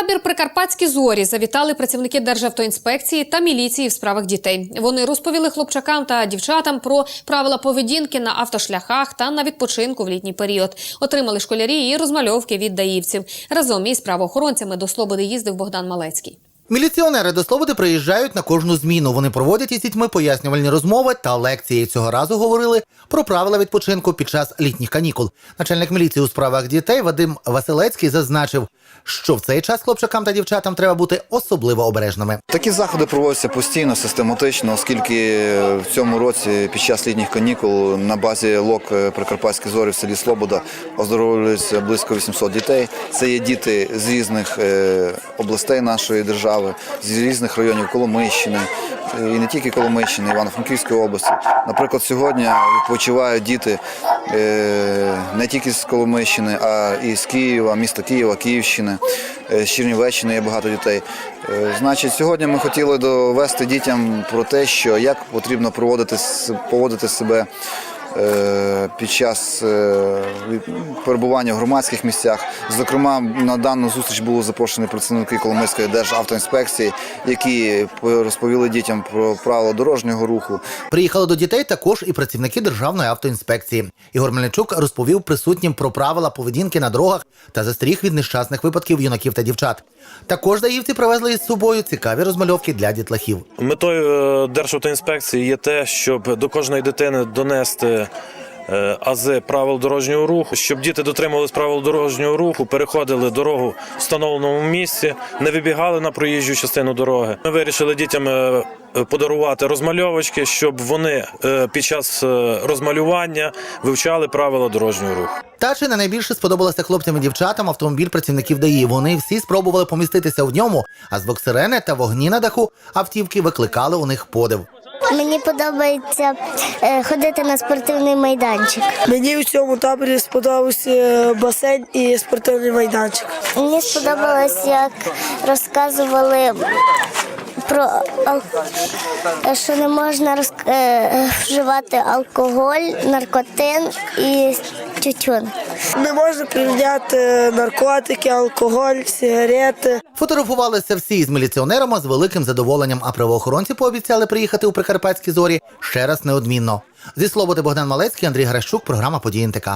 табір Прикарпатські зорі завітали працівники Державтоінспекції та міліції в справах дітей. Вони розповіли хлопчакам та дівчатам про правила поведінки на автошляхах та на відпочинку в літній період. Отримали школярі і розмальовки від даївців. Разом із правоохоронцями до Слободи їздив Богдан Малецький. Міліціонери до Слободи приїжджають на кожну зміну. Вони проводять із дітьми пояснювальні розмови та лекції. Цього разу говорили про правила відпочинку під час літніх канікул. Начальник міліції у справах дітей Вадим Василецький зазначив, що в цей час хлопчакам та дівчатам треба бути особливо обережними. Такі заходи проводяться постійно, систематично, оскільки в цьому році під час літніх канікул на базі ЛОК Прикарпатські зорі в селі Слобода оздоровлюється близько 800 дітей. Це є діти з різних е, областей нашої держави, з різних районів Коломийщини. е, І не тільки Коломийщини, Івано-Франківської області. Наприклад, сьогодні відпочивають діти е, не тільки з Коломийщини, а і з Києва, міста Києва, Київщини, е, з Чернівеччини є багато дітей. Значить, сьогодні ми хотіли довести дітям про те, що як потрібно проводити, поводити себе під час е, перебування в громадських місцях. Зокрема, на дану зустріч були запрошені працівники Коломийської державтоінспекції, які розповіли дітям про правила дорожнього руху, Приїхали до дітей також і працівники Державної автоінспекції. Ігор Мельничук розповів присутнім про правила поведінки на дорогах та застеріг від нещасних випадків юнаків та дівчат. Також даївці привезли із собою цікаві розмальовки для дітлахів. Метою е, Державтоінспекції є те, щоб до кожної дитини донести е, ази правил дорожнього руху, щоб діти дотримувались правил дорожнього руху, переходили дорогу в встановленому місці, не вибігали на проїжджу частину дороги. Ми вирішили дітям е, е, подарувати розмальовочки, щоб вони під час розмалювання вивчали правила дорожнього руху. Та чи не найбільше сподобалося хлопцям і дівчатам автомобіль працівників ДАІ. Вони всі спробували поміститися в ньому, а звук сирени та вогні на даху автівки викликали у них подив. Мені подобається е, ходити на спортивний майданчик. Мені в цьому таборі сподобався басейн і спортивний майданчик. Мені сподобалось, як розказували про е, що не можна роз... е, вживати алкоголь, наркотин і тютюн. Не можна прийняти наркотики, алкоголь, сигарети. Фотографувалися всі з міліціонерами з великим задоволенням, а правоохоронці пообіцяли приїхати у Прикарпатські зорі ще раз неодмінно. Зі Слободи Богдан Малецький, Андрій Гращук, програма «Події НТК».